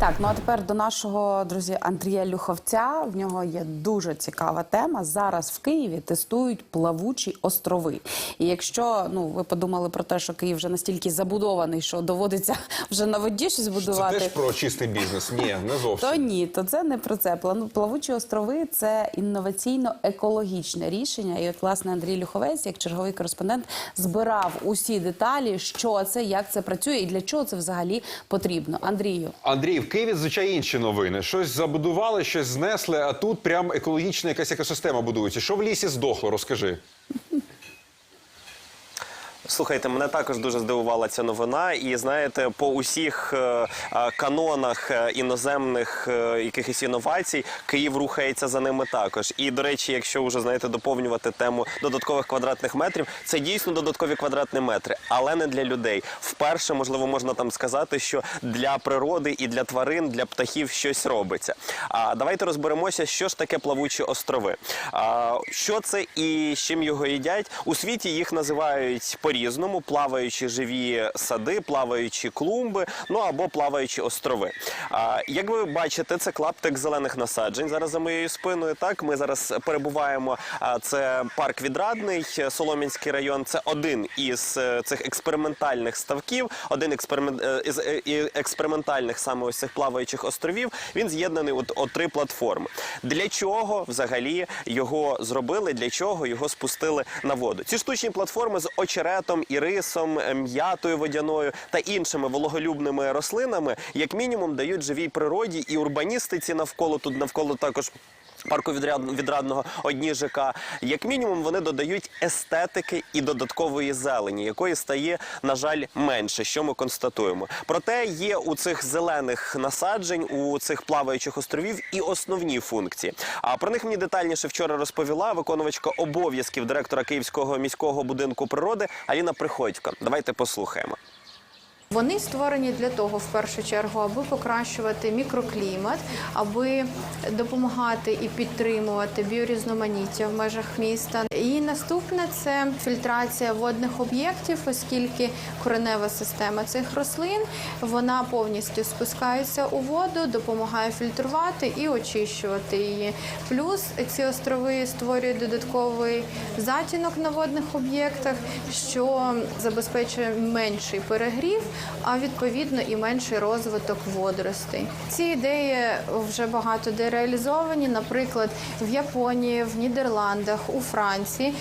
Так, ну а тепер до нашого друзі Андрія Люховця. В нього є дуже цікава тема. Зараз в Києві тестують плавучі острови. І якщо ну ви подумали про те, що Київ вже настільки забудований, що доводиться вже на воді щось Це теж про чистий бізнес. Ні, не зовсім. То ні, то це не про це. Плавучі острови це інноваційно-екологічне рішення. І от власне Андрій Люховець, як черговий кореспондент, збирав усі деталі, що це, як це працює і для чого це взагалі потрібно. Андрію, Андрій, Києві звичайно інші новини. Щось забудували, щось знесли, а тут прям екологічна якась екосистема будується. Що в лісі здохло? Розкажи. Слухайте, мене також дуже здивувала ця новина. І знаєте, по усіх е, е, канонах е, іноземних якихось інновацій Київ рухається за ними також. І до речі, якщо вже знаєте доповнювати тему додаткових квадратних метрів, це дійсно додаткові квадратні метри, але не для людей. Вперше, можливо, можна там сказати, що для природи і для тварин, для птахів щось робиться. А давайте розберемося, що ж таке плавучі острови. А, що це і з чим його їдять? У світі їх називають по-різному: плаваючі живі сади, плаваючі клумби, ну або плаваючі острови. А, як ви бачите, це клаптик зелених насаджень. Зараз за моєю спиною. Так, ми зараз перебуваємо. Це парк відрадний, Солом'янський район. Це один із е, цих експериментальних ставків, один експеримент е, із е, експериментальних саме ось цих плаваючих островів. Він з'єднаний от о три платформи. Для чого взагалі його зробили? Для чого його спустили на воду? Ці штучні платформи з очеретом, ірисом, е, м'ятою водяною та іншими вологолюбними рослинами, як мінімум, дають живій природі і урбаністиці навколо тут навколо також. Парку відрадного одні ЖК, як мінімум, вони додають естетики і додаткової зелені, якої стає, на жаль, менше, що ми констатуємо. Проте є у цих зелених насаджень, у цих плаваючих островів і основні функції. А про них мені детальніше вчора розповіла виконувачка обов'язків директора Київського міського будинку природи Аліна Приходько. Давайте послухаємо. Вони створені для того, в першу чергу, аби покращувати мікроклімат, аби допомагати і підтримувати біорізноманіття в межах міста. І наступне це фільтрація водних об'єктів, оскільки коренева система цих рослин вона повністю спускається у воду, допомагає фільтрувати і очищувати її. Плюс ці острови створюють додатковий затінок на водних об'єктах, що забезпечує менший перегрів, а відповідно і менший розвиток водоростей. Ці ідеї вже багато де реалізовані, наприклад, в Японії, в Нідерландах, у Франції.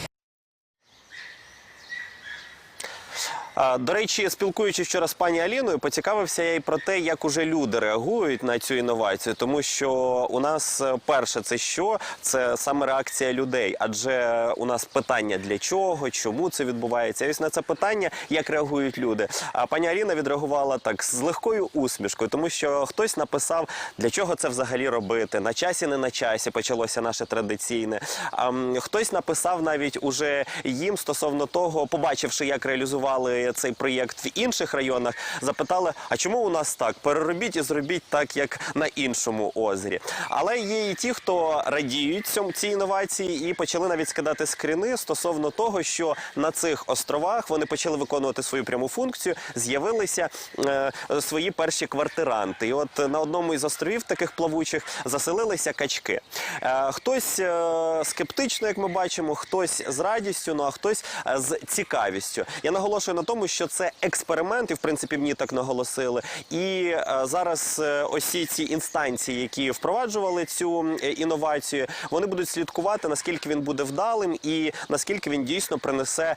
До речі, спілкуючись вчора з пані Аліною, поцікавився я й про те, як уже люди реагують на цю інновацію, тому що у нас е, перше це що? Це саме реакція людей, адже у нас питання для чого, чому це відбувається. І ось на це питання, як реагують люди. А пані Аліна відреагувала так з легкою усмішкою, тому що хтось написав, для чого це взагалі робити. На часі, не на часі почалося наше традиційне. А, хтось написав навіть уже їм стосовно того, побачивши, як реалізували цей проєкт в інших районах, запитали: а чому у нас так? Переробіть і зробіть так, як на іншому озері. Але є і ті, хто радіють цьому цій інновації, і почали навіть скидати скріни стосовно того, що на цих островах вони почали виконувати свою пряму функцію. З'явилися е, свої перші квартиранти. І от на одному із островів таких плавучих заселилися качки. Е, хтось е, скептично, як ми бачимо, хтось з радістю, ну а хтось е, з цікавістю. Я наголошую на тому, що це експеримент, і в принципі мені так наголосили. І е, зараз е, осі ці інстанції, які впроваджували цю е, інновацію, вони будуть слідкувати, наскільки він буде вдалим і наскільки він дійсно принесе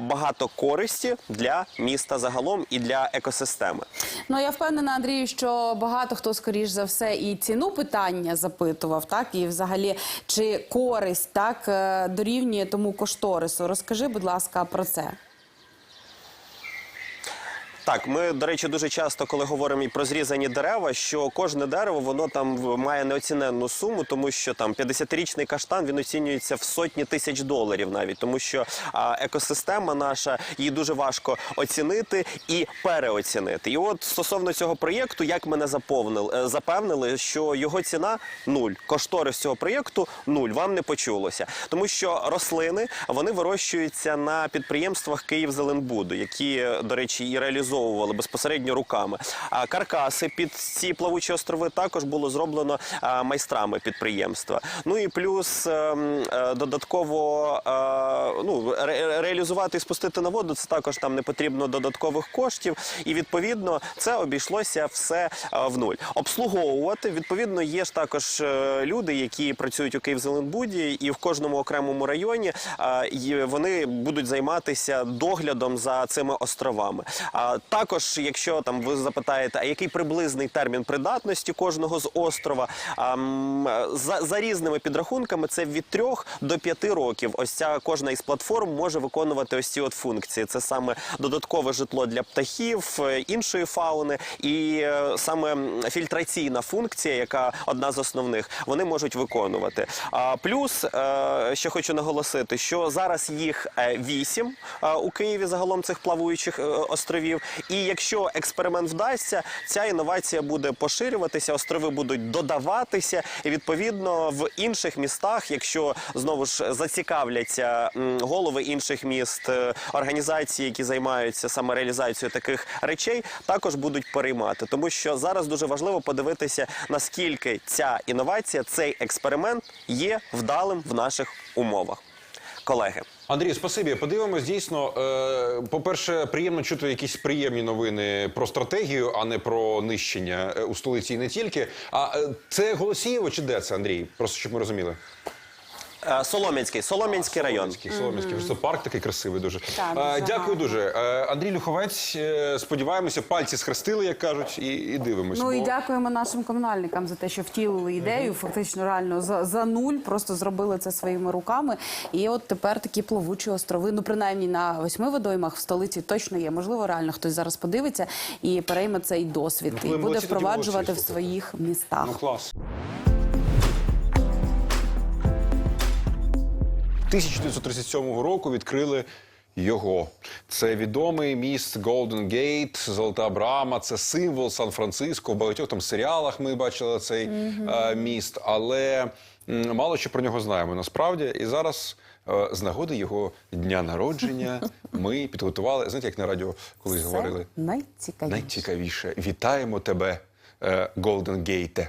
багато користі для міста загалом і для екосистеми. ну я впевнена, Андрію, що багато хто скоріш за все і ціну питання запитував, так і взагалі чи користь так дорівнює тому кошторису. Розкажи, будь ласка, про це. Так, ми, до речі, дуже часто, коли говоримо і про зрізані дерева, що кожне дерево воно там має неоціненну суму, тому що там 50-річний каштан він оцінюється в сотні тисяч доларів, навіть тому що а, екосистема наша її дуже важко оцінити і переоцінити. І от стосовно цього проєкту, як мене заповнили, е, запевнили, що його ціна нуль, кошторис цього проєкту нуль. Вам не почулося, тому що рослини вони вирощуються на підприємствах Київзеленбуду, які, до речі, і реалізують реалізовували безпосередньо руками. А каркаси під ці плавучі острови також було зроблено майстрами підприємства. Ну і плюс ем, е, додатково е, ну, реалізувати і спустити на воду це також там не потрібно додаткових коштів. І відповідно це обійшлося все е, в нуль. Обслуговувати відповідно є ж також люди, які працюють у Київзеленбуді, і в кожному окремому районі вони будуть займатися доглядом за цими островами. Також, якщо там ви запитаєте, а який приблизний термін придатності кожного з острова, за, за різними підрахунками, це від 3 до 5 років. Ось ця кожна із платформ може виконувати ось ці от функції. Це саме додаткове житло для птахів, е, іншої фауни, і е, саме фільтраційна функція, яка одна з основних, вони можуть виконувати. А плюс е, ще хочу наголосити, що зараз їх вісім у Києві загалом цих плавуючих островів. І якщо експеримент вдасться, ця інновація буде поширюватися, острови будуть додаватися, і відповідно в інших містах, якщо знову ж зацікавляться голови інших міст, е, організації, які займаються саме реалізацією таких речей, також будуть переймати, тому що зараз дуже важливо подивитися, наскільки ця інновація, цей експеримент є вдалим в наших умовах. Колеги. Андрій, спасибі. Подивимось дійсно. Е, по-перше, приємно чути якісь приємні новини про стратегію, а не про нищення е, у столиці і не тільки. А е, це Голосієво чи де це, Андрій? Просто щоб ми розуміли. Е, Солом'янський, Солом'янський район. Солом'янський, Солом'янський. Це парк такий красивий дуже. Так, Е, дуже Дякую гарно. дуже. Е, Андрій Люховець, е, сподіваємося, пальці схрестили, як кажуть, і, і дивимось. Ну і дякуємо нашим комунальникам за те, що втілили ідею. Фактично реально за, за нуль просто зробили це своїми руками. І от тепер такі плавучі острови. Ну принаймні на восьми водоймах в столиці точно є. Можливо, реально хтось зараз подивиться і перейме цей досвід Ну, і буде молодці, тоді впроваджувати в молодці, своїх містах. Ну клас. 1937 року відкрили його. Це відомий міст Голден Гейт, Золота Брама. Це символ Сан-Франциско. В багатьох там серіалах ми бачили цей е, міст, але мало що про нього знаємо насправді. І зараз. е, З нагоди його дня народження ми підготували. Знаєте, як на радіо колись говорили? найцікавіше. Найцікавіше. Вітаємо тебе, Голден Гейте.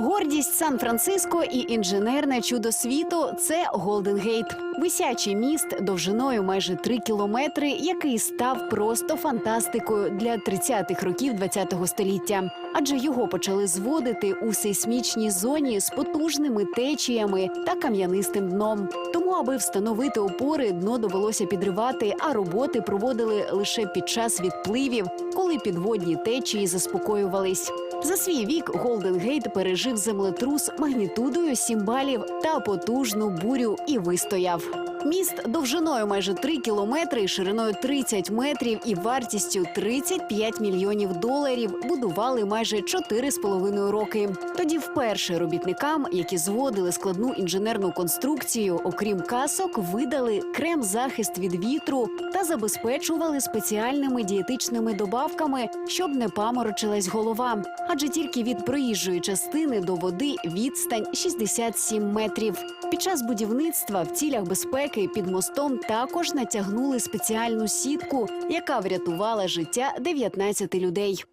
Гордість Сан-Франциско і інженерне чудо світу це Голденгейт. Висячий міст довжиною майже три кілометри, який став просто фантастикою для 30-х років ХХ століття. Адже його почали зводити у сейсмічній зоні з потужними течіями та кам'янистим дном. Тому, аби встановити опори, дно довелося підривати, а роботи проводили лише під час відпливів, коли підводні течії заспокоювались. За свій вік Голденгейт пережив землетрус магнітудою 7 балів та потужну бурю і вистояв. Міст довжиною майже 3 кілометри, шириною 30 метрів і вартістю 35 мільйонів доларів будували майже 4,5 роки. Тоді вперше робітникам, які зводили складну інженерну конструкцію, окрім касок, видали крем-захист від вітру та забезпечували спеціальними дієтичними добавками, щоб не паморочилась голова. Адже тільки від проїжджої частини до води відстань 67 метрів. Під час будівництва в цілях безпеки під мостом також натягнули спеціальну сітку, яка врятувала життя 19 людей.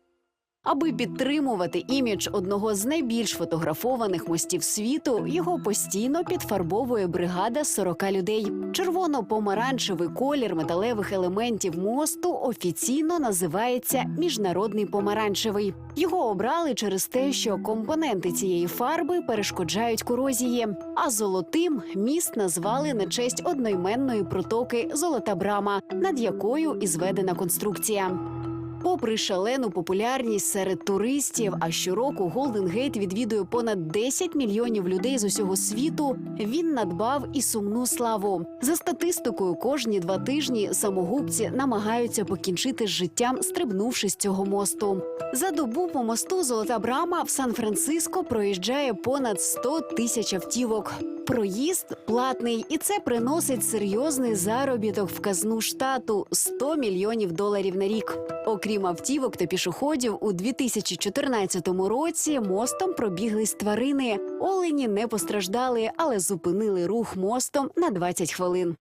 Аби підтримувати імідж одного з найбільш фотографованих мостів світу, його постійно підфарбовує бригада з 40 людей. Червоно-помаранчевий колір металевих елементів мосту офіційно називається міжнародний помаранчевий. Його обрали через те, що компоненти цієї фарби перешкоджають корозії. А золотим міст назвали на честь одноіменної протоки Золота Брама, над якою і зведена конструкція. Попри шалену популярність серед туристів, а щороку Голден Гейт відвідує понад 10 мільйонів людей з усього світу. Він надбав і сумну славу. За статистикою, кожні два тижні самогубці намагаються покінчити з життям, стрибнувши з цього мосту. За добу по мосту Золота Брама в Сан-Франциско проїжджає понад 100 тисяч автівок. Проїзд платний, і це приносить серйозний заробіток в казну штату 100 мільйонів доларів на рік. Окрім автівок та пішоходів, у 2014 році мостом пробіглись тварини. Олені не постраждали, але зупинили рух мостом на 20 хвилин.